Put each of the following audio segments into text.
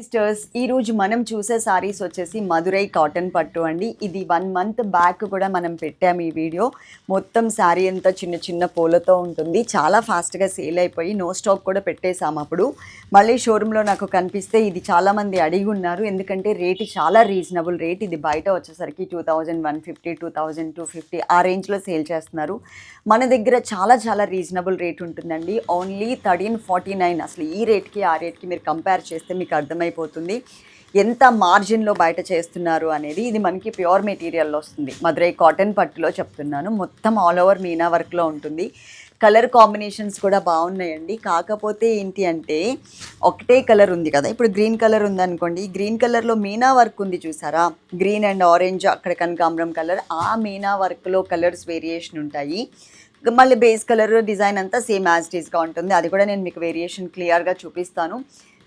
Sisters ఈ రోజు మనం చూసే సారీస్ వచ్చేసి మధురై కాటన్ పట్టు అండి. ఇది వన్ మంత్ బ్యాక్ కూడా మనం పెట్టాము ఈ వీడియో మొత్తం శారీ అంతా చిన్న చిన్న పూలతో ఉంటుంది. చాలా ఫాస్ట్గా సేల్ అయిపోయి నో స్టాక్ కూడా పెట్టేశాము అప్పుడు. మళ్ళీ షోరూంలో నాకు కనిపిస్తే ఇది చాలామంది అడిగి ఉన్నారు. ఎందుకంటే రేట్ చాలా రీజనబుల్ రేట్ ఇది బయట వచ్చేసరికి two thousand one fifty two thousand two fifty ఆ రేంజ్లో సేల్ చేస్తున్నారు. మన దగ్గర చాలా చాలా రీజనబుల్ రేట్ ఉంటుందండి. ఓన్లీ థర్టీన్ ఫార్టీ నైన్ అసలు ఈ రేట్కి ఆ రేట్కి మీరు కంపేర్ చేస్తే మీకు అర్థమై అర్థమైపోతుంది. ఎంత మార్జిన్లో బయట చేస్తున్నారు అనేది ఇది మనకి ప్యూర్ మెటీరియల్లో వస్తుంది. మదురై కాటన్ పట్టులో చెప్తున్నాను. మొత్తం ఆల్ ఓవర్ మీనా వర్క్లో ఉంటుంది. కలర్ కాంబినేషన్స్ కూడా బాగున్నాయండి. కాకపోతే ఏంటి అంటే ఒకటే కలర్ ఉంది కదా. ఇప్పుడు గ్రీన్ కలర్ ఉందనుకోండి. గ్రీన్ కలర్లో మీనా వర్క్ ఉంది చూసారా? గ్రీన్ అండ్ ఆరెంజ్ అక్కడ కనకాంబరం కలర్. ఆ మీనా వర్క్లో కలర్స్ వేరియేషన్ ఉంటాయి. మళ్ళీ బేస్ కలర్ డిజైన్ అంతా సేమ్ యాజ్ టీస్గా ఉంటుంది. అది కూడా నేను మీకు వేరియేషన్ క్లియర్గా చూపిస్తాను.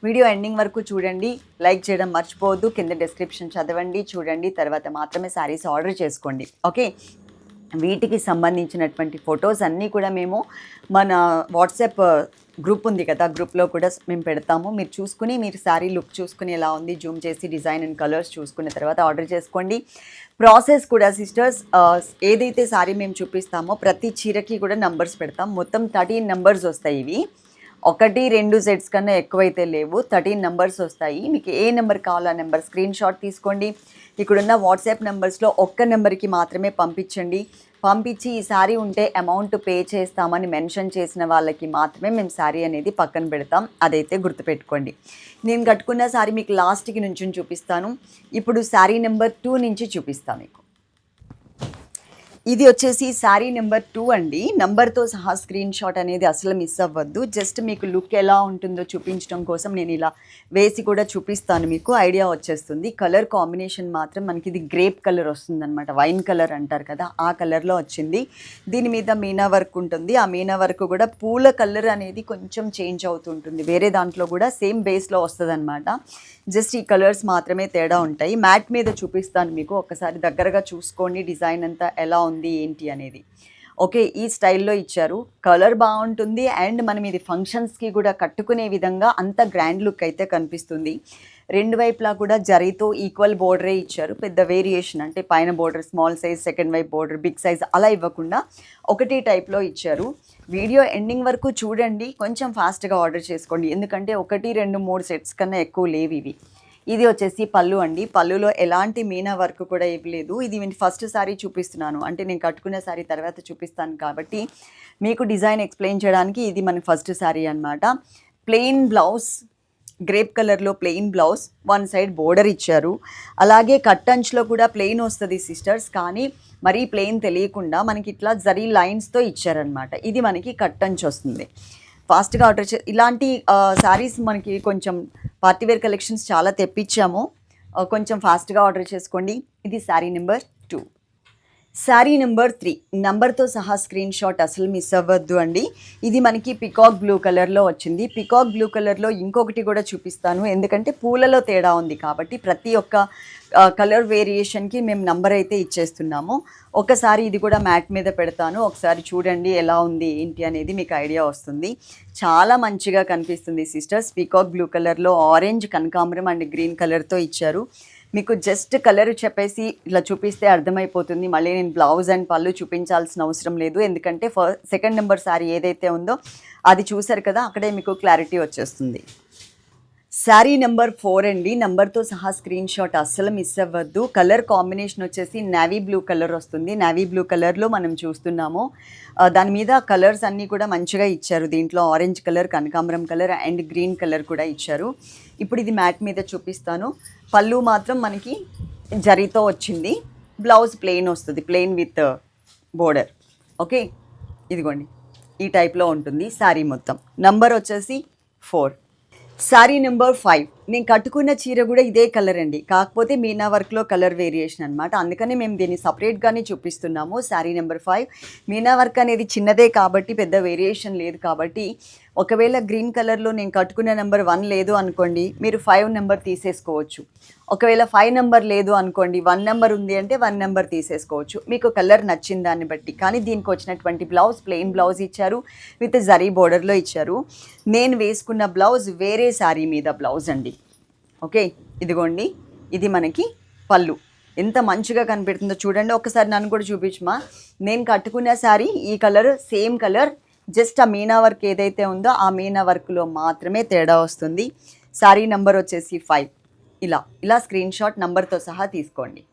వీడియో ఎండింగ్ వరకు చూడండి లైక్ చేయడం మర్చిపోవద్దు. కింద డిస్క్రిప్షన్ చదవండి చూడండి. తర్వాత మాత్రమే శారీస్ ఆర్డర్ చేసుకోండి. ఓకే వీటికి సంబంధించినటువంటి ఫొటోస్ అన్నీ కూడా మేము మన వాట్సాప్ గ్రూప్ uh, ఉంది కదా గ్రూప్లో కూడా మేము పెడతాము. మీరు చూసుకుని మీరు శారీ లుక్ చూసుకుని ఎలా ఉంది. జూమ్ చేసి డిజైన్ అండ్ కలర్స్ చూసుకున్న తర్వాత ఆర్డర్ చేసుకోండి. ప్రాసెస్ కూడా సిస్టర్స్ uh, ఏదైతే శారీ మేము చూపిస్తామో ప్రతి చీరకి కూడా నంబర్స్ పెడతాం. మొత్తం థర్టీన్ నెంబర్స్ వస్తాయి ఇవి. ఒకటి రెండు సెట్స్ కన్నా ఎక్కువైతే లేవు. థర్టీన్ నెంబర్స్ వస్తాయి. మీకు ఏ నెంబర్ కావాలో ఆ నెంబర్ స్క్రీన్ షాట్ తీసుకోండి. ఇక్కడున్న వాట్సాప్ నెంబర్స్లో ఒక్క నెంబర్కి మాత్రమే పంపించండి. పంపించి ఈ శారీ ఉంటే అమౌంట్ పే చేస్తామని మెన్షన్ చేసిన వాళ్ళకి మాత్రమే మేము శారీ అనేది పక్కన పెడతాం. అదైతే గుర్తుపెట్టుకోండి. నేను కట్టుకున్న శారీ మీకు లాస్ట్కి నుంచి చూపిస్తాను. ఇప్పుడు శారీ నెంబర్ టూ నుంచి చూపిస్తాను మీకు. ఇది వచ్చేసి శారీ నెంబర్ టూ అండి. నంబర్తో సహా స్క్రీన్ షాట్ అనేది అసలు మిస్ అవ్వద్దు. జస్ట్ మీకు లుక్ ఎలా ఉంటుందో చూపించడం కోసం నేను ఇలా వేసి కూడా చూపిస్తాను మీకు. ఐడియా వచ్చేస్తుంది. కలర్ కాంబినేషన్ మాత్రం మనకి ఇది గ్రేప్ కలర్ వస్తుందన్నమాట. వైన్ కలర్ అంటారు కదా ఆ కలర్లో వచ్చింది. దీని మీద మీనా వర్క్ ఉంటుంది. ఆ మీనా వర్క్ కూడా పూల కలర్ అనేది కొంచెం చేంజ్ అవుతుంటుంది. వేరే దాంట్లో కూడా సేమ్ బేస్లో వస్తుంది అనమాట జస్ట్ ఈ కలర్స్ మాత్రమే తేడా ఉంటాయి. మ్యాట్ మీద చూపిస్తాను మీకు. ఒకసారి దగ్గరగా చూసుకోండి. డిజైన్ అంతా ఎలా ఉంది ఏంటి అనేది. ఓకే ఈ స్టైల్లో ఇచ్చారు. కలర్ బాగుంటుంది అండ్ మనం ఇది ఫంక్షన్స్కి కూడా కట్టుకునే విధంగా అంత గ్రాండ్ లుక్ అయితే కనిపిస్తుంది. రెండు వైపులా కూడా జరీతో ఈక్వల్ బోర్డరే ఇచ్చారు. పెద్ద వేరియేషన్ అంటే పైన బోర్డర్ స్మాల్ సైజ్ సెకండ్ వైపు బోర్డర్ బిగ్ సైజ్ అలా ఇవ్వకుండా ఒకటి టైప్లో ఇచ్చారు. వీడియో ఎండింగ్ వరకు చూడండి. కొంచెం ఫాస్ట్గా ఆర్డర్ చేసుకోండి. ఎందుకంటే ఒకటి రెండు మూడు సెట్స్ కన్నా ఎక్కువ లేవు ఇవి. ఇది వచ్చేసి పళ్ళు అండి. పళ్ళులో ఎలాంటి మీనా వర్క్ కూడా ఇవ్వలేదు. ఇది ఫస్ట్ సారీ చూపిస్తున్నాను. అంటే నేను కట్టుకునే సారీ తర్వాత చూపిస్తాను కాబట్టి మీకు డిజైన్ ఎక్స్ప్లెయిన్ చేయడానికి ఇది మన ఫస్ట్ సారీ అనమాట ప్లెయిన్ బ్లౌజ్ గ్రేప్ కలర్లో plain blouse one side border ఇచ్చారు. అలాగే కట్టంచ్లో కూడా ప్లెయిన్ వస్తుంది సిస్టర్స్ కానీ మరీ ప్లెయిన్ తెలియకుండా మనకి ఇట్లా జరీ లైన్స్తో ఇచ్చారనమాట ఇది మనకి కట్టంచ్ వస్తుంది. ఫాస్ట్గా ఆర్డర్ చే ఇలాంటి శారీస్ మనకి కొంచెం పార్టీవేర్ కలెక్షన్స్ చాలా తెప్పించాము కొంచెం ఫాస్ట్గా ఆర్డర్ చేసుకోండి. ఇది sari number sari number three నంబర్తో సహా స్క్రీన్ షాట్ అసలు మిస్ అవ్వద్దు అండి. ఇది మనకి పికాక్ బ్లూ కలర్లో వచ్చింది. పికాక్ బ్లూ కలర్లో ఇంకొకటి కూడా చూపిస్తాను. ఎందుకంటే పూలలో తేడా ఉంది కాబట్టి ప్రతి ఒక్క కలర్ వేరియేషన్కి మేము నంబర్ అయితే ఇచ్చేస్తున్నాము. ఒకసారి ఇది కూడా మ్యాట్ మీద పెడతాను. ఒకసారి చూడండి ఎలా ఉంది ఏంటి అనేది మీకు ఐడియా వస్తుంది. చాలా మంచిగా కనిపిస్తుంది సిస్టర్స్ పీకాక్ బ్లూ కలర్లో ఆరెంజ్ కనకాంబరం అండ్ గ్రీన్ కలర్తో ఇచ్చారు. మీకు జస్ట్ కలర్ చెప్పేసి ఇలా చూపిస్తే అర్థమైపోతుంది. మళ్ళీ నేను బ్లౌజ్ అండ్ పళ్ళు చూపించాల్సిన అవసరం లేదు. ఎందుకంటే ఫస్ట్ సెకండ్ నెంబర్ శారీ ఏదైతే ఉందో అది చూసారు కదా అక్కడే మీకు క్లారిటీ వచ్చేస్తుంది. శారీ నెంబర్ ఫోర్ అండి. నెంబర్తో సహా స్క్రీన్ షాట్ అస్సలు మిస్ అవ్వద్దు. కలర్ కాంబినేషన్ వచ్చేసి నావీ బ్లూ కలర్ వస్తుంది. నావీ బ్లూ కలర్లో మనం చూస్తున్నాము. దాని మీద కలర్స్ అన్నీ కూడా మంచిగా ఇచ్చారు. దీంట్లో ఆరెంజ్ కలర్ కనకాంబరం కలర్ అండ్ గ్రీన్ కలర్ కూడా ఇచ్చారు. ఇప్పుడు ఇది మ్యాట్ మీద చూపిస్తాను. పళ్ళు మాత్రం మనకి జరీతో వచ్చింది. బ్లౌజ్ ప్లెయిన్ వస్తుంది. ప్లెయిన్ విత్ బోర్డర్ ఓకే ఇదిగోండి. ఈ టైప్లో ఉంటుంది. శారీ మొత్తం. నంబర్ వచ్చేసి ఫోర్ శారీ నెంబర్ ఫైవ్. నేను కట్టుకున్న చీర కూడా ఇదే కలర్ అండి. కాకపోతే మీనా వర్క్లో కలర్ వేరియేషన్ అనమాట అందుకని మేము దీన్ని సపరేట్గానే చూపిస్తున్నాము sari number five. Meena work అనేది చిన్నదే కాబట్టి పెద్ద వేరియేషన్ లేదు కాబట్టి ఒకవేళ గ్రీన్ కలర్లో నేను కట్టుకున్న నెంబర్ వన్ లేదు అనుకోండి మీరు ఫైవ్ నెంబర్ తీసేసుకోవచ్చు. ఒకవేళ ఫైవ్ నెంబర్ లేదు అనుకోండి వన్ నెంబర్ ఉంది అంటే వన్ నెంబర్ తీసేసుకోవచ్చు. మీకు కలర్ నచ్చిన దాన్ని బట్టి. కానీ దీనికి వచ్చినటువంటి బ్లౌజ్ ప్లెయిన్ బ్లౌజ్ ఇచ్చారు విత్ జరీ బోర్డర్లో ఇచ్చారు. నేను వేసుకున్న బ్లౌజ్ వేరే శారీ మీద బ్లౌజ్ అండి. ఓకే? ఇదిగోండి ఇది మనకి పళ్ళు. ఎంత మంచిగా కనిపెడుతుందో చూడండి. ఒకసారి నన్ను కూడా చూపించమా? నేను కట్టుకున్న శారీ ఈ కలర్ సేమ్ కలర్ జస్ట్ ఆ మీనా వర్క్ ఏదైతే ఉందో ఆ మీనా వర్క్లో మాత్రమే తేడా వస్తుంది. శారీ నెంబర్ వచ్చేసి ఫైవ్. ఇలా ఇలా స్క్రీన్ షాట్ నంబర్తో సహా తీసుకోండి.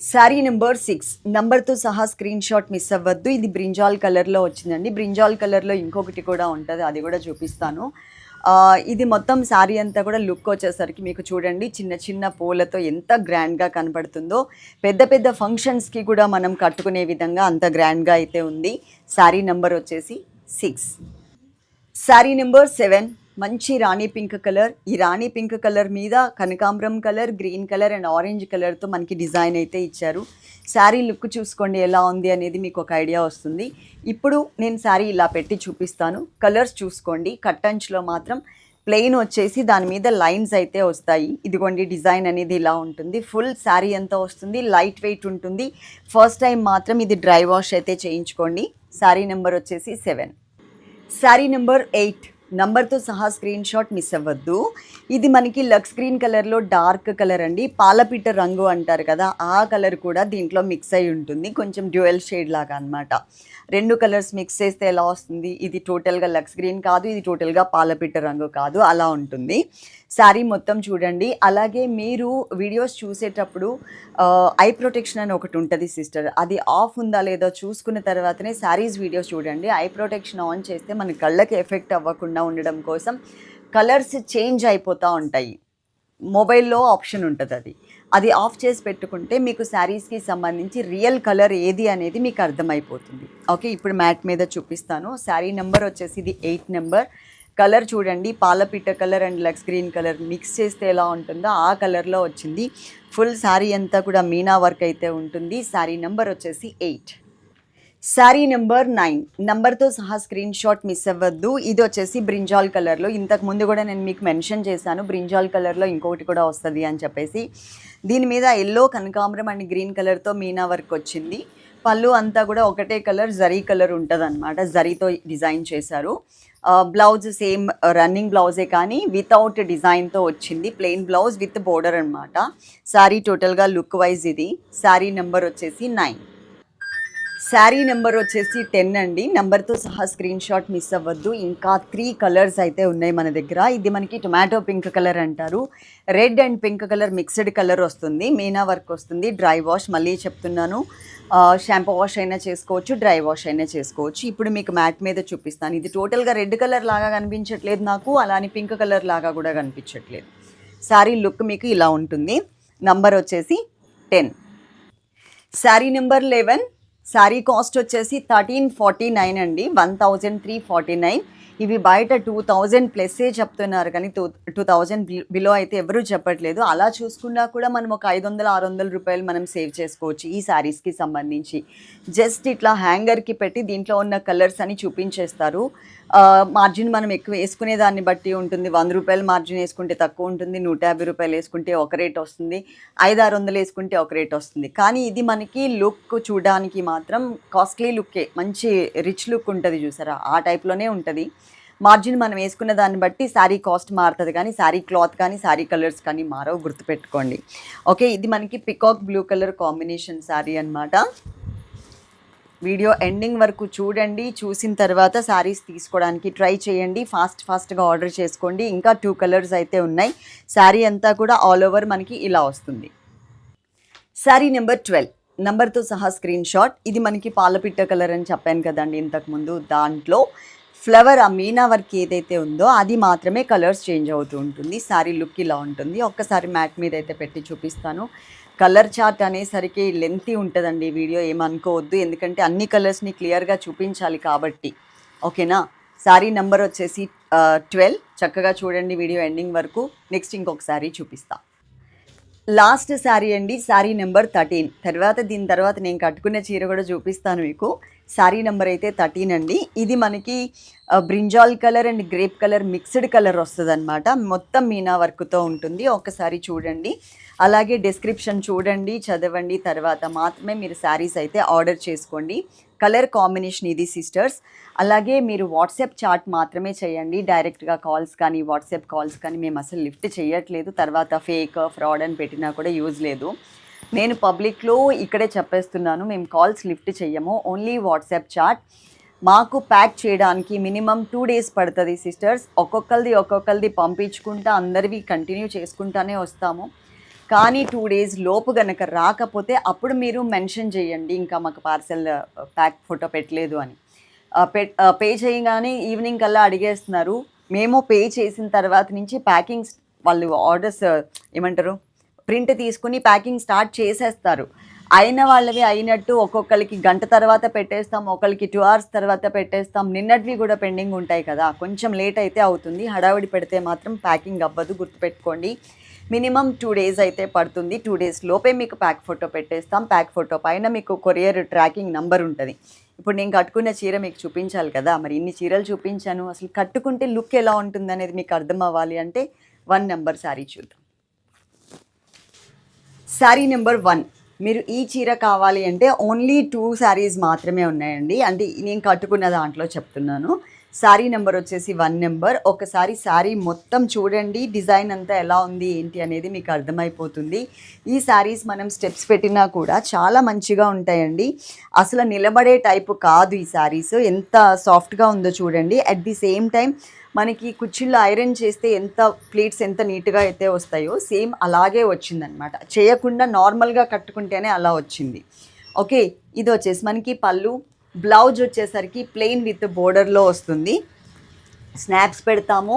Sari number six. నంబర్తో సహా స్క్రీన్ షాట్ మిస్ అవ్వద్దు. ఇది బ్రింజాల్ కలర్లో వచ్చిందండి. బ్రింజాల్ కలర్లో ఇంకొకటి కూడా ఉంటుంది. అది కూడా చూపిస్తాను. ఇది మొత్తం శారీ అంతా కూడా లుక్ వచ్చేసరికి మీకు చూడండి చిన్న చిన్న పూలతో ఎంత గ్రాండ్గా కనపడుతుందో పెద్ద పెద్ద ఫంక్షన్స్కి కూడా మనం కట్టుకునే విధంగా అంత గ్రాండ్గా అయితే ఉంది. శారీ నెంబర్ వచ్చేసి సిక్స్ శారీ నెంబర్ సెవెన్ మంచి రాణి పింక్ కలర్. ఈ రాణి పింక్ కలర్ మీద కనకాంబరం colour green colour and orange కలర్తో మనకి డిజైన్ అయితే ఇచ్చారు. శారీ లుక్ చూసుకోండి ఎలా ఉంది అనేది మీకు ఒక ఐడియా వస్తుంది. ఇప్పుడు నేను శారీ ఇలా పెట్టి చూపిస్తాను. కలర్స్ చూసుకోండి. కట్టంచ్లో మాత్రం ప్లెయిన్ వచ్చేసి దాని మీద లైన్స్ అయితే వస్తాయి. ఇదిగోండి డిజైన్ అనేది ఇలా ఉంటుంది. ఫుల్ శారీ ఎంత వస్తుంది. లైట్ వెయిట్ ఉంటుంది. ఫస్ట్ టైం మాత్రం ఇది డ్రై వాష్ అయితే చేయించుకోండి. శారీ నెంబర్ వచ్చేసి సెవెన్. Sari number eight. నంబర్తో సహా స్క్రీన్ షాట్ మిస్ అవ్వద్దు. ఇది మనకి లక్స్ గ్రీన్ కలర్లో డార్క్ కలర్ అండి. పాలపిట్ట రంగు అంటారు కదా ఆ కలర్ కూడా దీంట్లో మిక్స్ అయి ఉంటుంది. కొంచెం డ్యూయల్ షేడ్ లాగా అన్నమాట. రెండు కలర్స్ మిక్స్ చేస్తే ఎలా వస్తుంది? ఇది టోటల్గా లక్స్ గ్రీన్ కాదు ఇది టోటల్గా పాలపిట్ట రంగు కాదు అలా ఉంటుంది. శారీ మొత్తం చూడండి. అలాగే మీరు వీడియోస్ చూసేటప్పుడు ఐ ప్రొటెక్షన్ అని ఒకటి ఉంటుంది సిస్టర్. అది ఆఫ్ ఉందా లేదో చూసుకున్న తర్వాతనే శారీస్ వీడియోస్ చూడండి. ఐ ప్రొటెక్షన్ ఆన్ చేస్తే మన కళ్ళకి ఎఫెక్ట్ అవ్వకుండా ఉండడం కోసం కలర్స్ చేంజ్ అయిపోతూ ఉంటాయి. మొబైల్లో ఆప్షన్ ఉంటుంది అది. అది ఆఫ్ చేసి పెట్టుకుంటే మీకు శారీస్కి సంబంధించి రియల్ కలర్ ఏది అనేది మీకు అర్థమైపోతుంది. ఓకే ఇప్పుడు మ్యాట్ మీద చూపిస్తాను. శారీ నెంబర్ వచ్చేసి ఇది ఎయిట్ నెంబర్. కలర్ చూడండి పాలపిట్ట colour and lux green colour mix చేస్తే ఎలా ఉంటుందో ఆ కలర్లో వచ్చింది. ఫుల్ శారీ అంతా కూడా మీనా వర్క్ అయితే ఉంటుంది. శారీ నెంబర్ వచ్చేసి ఎయిట్. Sari number nine. నెంబర్తో సహా స్క్రీన్ షాట్ మిస్ అవ్వద్దు. ఇది వచ్చేసి బ్రింజాల్ కలర్లో. ఇంతకు ముందు కూడా నేను మీకు మెన్షన్ చేశాను. బ్రింజాల్ కలర్లో ఇంకొకటి కూడా వస్తుంది అని చెప్పేసి. దీని మీద ఎల్లో కనకాంబరం అండ్ గ్రీన్ కలర్తో మీనా వర్క్ వచ్చింది. పళ్ళు అంతా కూడా ఒకటే కలర్ జరీ కలర్ ఉంటుంది అనమాట జరీతో డిజైన్ చేశారు. బ్లౌజ్ సేమ్ రన్నింగ్ బ్లౌజే కానీ వితౌట్ డిజైన్తో వచ్చింది. ప్లెయిన్ బ్లౌజ్ విత్ బోర్డర్ అనమాట శారీ టోటల్గా లుక్ వైజ్ ఇది. శారీ నెంబర్ వచ్చేసి నైన్ శారీ నెంబర్ వచ్చేసి టెన్ అండి. నెంబర్తో సహా స్క్రీన్ షాట్ మిస్ అవ్వద్దు. ఇంకా త్రీ కలర్స్ అయితే ఉన్నాయి మన దగ్గర. ఇది మనకి టొమాటో పింక్ కలర్ అంటారు. Red and pink colour mixed colour వస్తుంది. మీనా వర్క్ వస్తుంది. డ్రై వాష్ మళ్ళీ చెప్తున్నాను. షాంపూ వాష్ అయినా చేసుకోవచ్చు డ్రై వాష్ అయినా చేసుకోవచ్చు. ఇప్పుడు మీకు మ్యాట్ మీద చూపిస్తాను. ఇది టోటల్గా రెడ్ కలర్ లాగా కనిపించట్లేదు నాకు. అలానే పింక్ కలర్ లాగా కూడా కనిపించట్లేదు. శారీ లుక్ మీకు ఇలా ఉంటుంది. నంబర్ వచ్చేసి ten. Sari number eleven sari cost వచ్చేసి థర్టీన్ ఫార్టీ నైన్ అండి one thousand three forty nine. ఇవి బయట టూ థౌజండ్ ప్లస్సే చెప్తున్నారు కానీ టూ టూ థౌజండ్ బిలో అయితే ఎవరూ చెప్పట్లేదు. అలా చూసుకున్నా కూడా మనం ఒక ఐదు వందల ఆరు వందల రూపాయలు మనం సేవ్ చేసుకోవచ్చు ఈ శారీస్కి సంబంధించి. జస్ట్ ఇట్లా హ్యాంగర్కి పెట్టి దీంట్లో ఉన్న కలర్స్ అని చూపించేస్తారు. మార్జిన్ మనం ఎక్కువ వేసుకునే దాన్ని బట్టి ఉంటుంది. వంద రూపాయలు మార్జిన్ వేసుకుంటే తక్కువ ఉంటుంది. నూట యాభై రూపాయలు వేసుకుంటే ఒక రేట్ వస్తుంది. ఐదు ఆరు వందలు వేసుకుంటే ఒక రేట్ వస్తుంది. కానీ ఇది మనకి లుక్ చూడడానికి మాత్రం కాస్ట్లీ లుక్కే మంచి రిచ్ లుక్ ఉంటుంది చూసారా? ఆ టైప్లోనే ఉంటుంది. మార్జిన్ మనం వేసుకున్న దాన్ని బట్టి శారీ కాస్ట్ మారుతుంది కానీ శారీ క్లాత్ కానీ శారీ కలర్స్ కానీ మారవు. గుర్తుపెట్టుకోండి. ఓకే ఇది మనకి peacock blue colour combination sari అన్నమాట. వీడియో ఎండింగ్ వరకు చూడండి. చూసిన తర్వాత శారీస్ తీసుకోవడానికి ట్రై చేయండి. ఫాస్ట్ ఫాస్ట్గా ఆర్డర్ చేసుకోండి. ఇంకా టూ కలర్స్ అయితే ఉన్నాయి. శారీ అంతా కూడా ఆల్ ఓవర్ మనకి ఇలా వస్తుంది. Sari number twelve. నెంబర్తో సహా స్క్రీన్ షాట్. ఇది మనకి పాలపిట్ట కలర్ అని చెప్పాను కదండి ఇంతకుముందు దాంట్లో. ఫ్లవర్ ఆ మీనా వర్క్ ఏదైతే ఉందో అది మాత్రమే కలర్స్ చేంజ్ అవుతూ ఉంటుంది. శారీ లుక్ ఇలా ఉంటుంది. ఒక్కసారి మ్యాట్ మీద అయితే పెట్టి చూపిస్తాను. కలర్ చార్ట్ అనేసరికి లెంతీ ఉంటుందండి వీడియో ఏమనుకోవద్దు. ఎందుకంటే అన్ని కలర్స్ని క్లియర్గా చూపించాలి కాబట్టి. ఓకేనా శారీ నెంబర్ వచ్చేసి ట్వెల్వ్ చక్కగా చూడండి వీడియో ఎండింగ్ వరకు. నెక్స్ట్ ఇంకొక శారీ చూపిస్తా. లాస్ట్ శారీ అండి శారీ నెంబర్ థర్టీన్ తర్వాత దీని తర్వాత నేను కట్టుకునే చీర కూడా చూపిస్తాను మీకు. శారీ నెంబర్ అయితే థర్టీన్ అండి. ఇది మనకి brinjal colour and grape colour mixed colour వస్తుంది అనమాట మొత్తం మీనా వర్క్తో ఉంటుంది. ఒకసారి చూడండి. అలాగే డిస్క్రిప్షన్ చూడండి చదవండి. తర్వాత మాత్రమే మీరు శారీస్ అయితే ఆర్డర్ చేసుకోండి. కలర్ కాంబినేషన్ ఇది సిస్టర్స్. అలాగే మీరు వాట్సాప్ చాట్ మాత్రమే చేయండి. డైరెక్ట్గా కాల్స్ కానీ వాట్సాప్ కాల్స్ కానీ మేము అసలు లిఫ్ట్ చేయట్లేదు. తర్వాత ఫేక్ ఫ్రాడ్ అని పెట్టినా కూడా యూజ్ లేదు. నేను పబ్లిక్లో ఇక్కడే చెప్పేస్తున్నాను మేము కాల్స్ లిఫ్ట్ చెయ్యము ఓన్లీ వాట్సాప్ చాట్. మాకు ప్యాక్ చేయడానికి మినిమం టూ డేస్ పడుతుంది సిస్టర్స్. ఒక్కొక్కరిది ఒక్కొక్కరిది పంపించుకుంటా అందరివి కంటిన్యూ చేసుకుంటానే వస్తాము. కానీ టూ డేస్ లోపు గనక రాకపోతే అప్పుడు మీరు మెన్షన్ చేయండి ఇంకా మాకు పార్సెల్ ప్యాక్ ఫోటో పెట్టలేదు అని. పె- పే చేయగానే ఈవినింగ్ కల్లా అడిగేస్తున్నారు. మేము పే చేసిన తర్వాత నుంచి ప్యాకింగ్స్ వాళ్ళు ఆర్డర్స్ ఏమంటారు? ప్రింట్ తీసుకుని ప్యాకింగ్ స్టార్ట్ చేసేస్తారు. అయిన వాళ్ళవి అయినట్టు ఒక్కొక్కరికి గంట తర్వాత పెట్టేస్తాం ఒకరికి టూ అవర్స్ తర్వాత పెట్టేస్తాం. నిన్నటివి కూడా పెండింగ్ ఉంటాయి కదా. కొంచెం లేట్ అయితే అవుతుంది. హడావిడి పెడితే మాత్రం ప్యాకింగ్ అవ్వదు గుర్తుపెట్టుకోండి. మినిమం టూ డేస్ అయితే పడుతుంది. టూ డేస్ లోపే మీకు ప్యాక్ ఫోటో పెట్టేస్తాం. ప్యాక్ ఫోటో పైన మీకు కొరియర్ ట్రాకింగ్ నంబర్ ఉంటుంది. ఇప్పుడు నేను కట్టుకున్న చీర మీకు చూపించాలి కదా. మరి ఇన్ని చీరలు చూపించాను. అసలు కట్టుకుంటే లుక్ ఎలా ఉంటుంది అనేది మీకు అర్థం అవ్వాలి అంటే వన్ నెంబర్ శారీ చూద్దాం. Sari number one. మీరు ఈ చీర కావాలి అంటే ఓన్లీ టూ శారీస్ మాత్రమే ఉన్నాయండి. అంటే నేను కట్టుకున్న దాంట్లో చెప్తున్నాను. శారీ నెంబర్ వచ్చేసి వన్ నెంబర్. ఒకసారి శారీ మొత్తం చూడండి. డిజైన్ అంతా ఎలా ఉంది ఏంటి అనేది మీకు అర్థమైపోతుంది. ఈ శారీస్ మనం స్టెప్స్ పెట్టినా కూడా చాలా మంచిగా ఉంటాయండి. అసలు నిలబడే టైపు కాదు ఈ శారీస్ ఎంత సాఫ్ట్గా ఉందో చూడండి. అట్ ది సేమ్ టైం మనకి కుర్చీల్లో ఐరన్ చేస్తే ఎంత ప్లేట్స్ ఎంత నీట్గా అయితే వస్తాయో సేమ్ అలాగే వచ్చిందనమాట చేయకుండా నార్మల్గా కట్టుకుంటేనే అలా వచ్చింది. ఓకే ఇది వచ్చేసి మనకి పళ్ళు బ్లౌజ్ వచ్చేసరికి ప్లెయిన్ విత్ బోర్డర్లో వస్తుంది. స్నాప్స్ పెడతాము.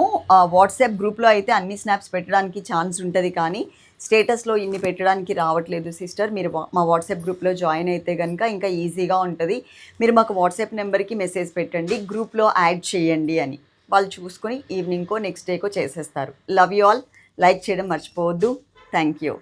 వాట్సాప్ గ్రూప్లో అయితే అన్ని స్నాప్స్ పెట్టడానికి ఛాన్స్ ఉంటుంది కానీ స్టేటస్లో ఇన్ని పెట్టడానికి రావట్లేదు సిస్టర్. మీరు మా వాట్సాప్ గ్రూప్లో జాయిన్ అయితే కనుక ఇంకా ఈజీగా ఉంటుంది. మీరు మాకు వాట్సాప్ నెంబర్కి మెసేజ్ పెట్టండి గ్రూప్లో యాడ్ చేయండి అని. వాళ్ళు చూసుకొని ఈవినింగ్కో నెక్స్ట్ డేకో చేసేస్తారు. లవ్ యూ ఆల్ లైక్ చేయడం మర్చిపోవద్దు. Thank you